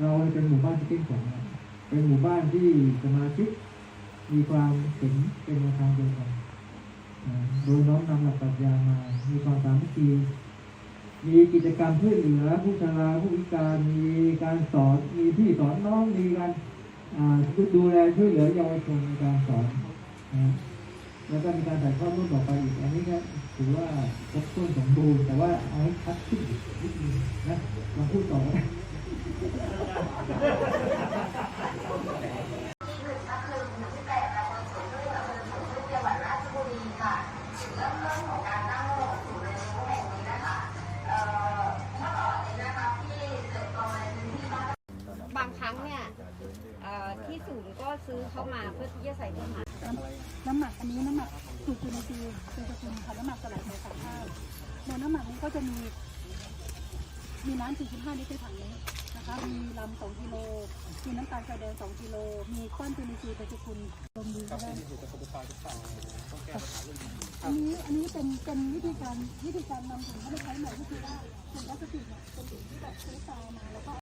เราเป็นหมู่บ้านที่เข้มแข็งเป็นหมู่บ้านที่สมาชิกมีความเห็นเป็นแนวทางเดียวกันโดยน้อมนำหลักปรัชญามา มีความสามัคคีมีกิจกรรมช่วยเหลือผู้ชราผู้พิการมีการสอนมีพี่สอนน้องมีการดูแลช่วยเหลือเยาวชนในการสอนนะแล้วก็มีการถ่ายทอดรุ่นต่อไปอีกอันนี้ก็ถือว่าครบถ้วนสมบูรณ์แต่ว่าเอาให้ชัดขึ้นอีกนิดนึงนะมาพูดต่อ บางครั้งเนี่ยเอ่อที่ศูนย์ก็ซื้อเข้ามาเพื่อที่จะใส่ในอาหารน้ำหมักอันนี้น้ำหมักสูตรจุลินทรีย์เป็นสกุลค่ะน้ำหมักสลายในสังข้าวในน้ำหมักนี้ก็จะมี มีน้ำ45ลิตรในถังนี้ นะคะ มีลำสองกิโล มีน้ำตาลทรายแดงสองกิโล มีข้อนจุลินทรีย์เป็นสกุลลมดีก็ได้อันนี้อันนี้เป็นเป็นวิธีการวิธีการนำถุงเข้าไปใช้ใหม่ก็คือว่าถุงพลาสติกเนี่ยเป็นถุงที่แบบซื้อตามาแล้วก็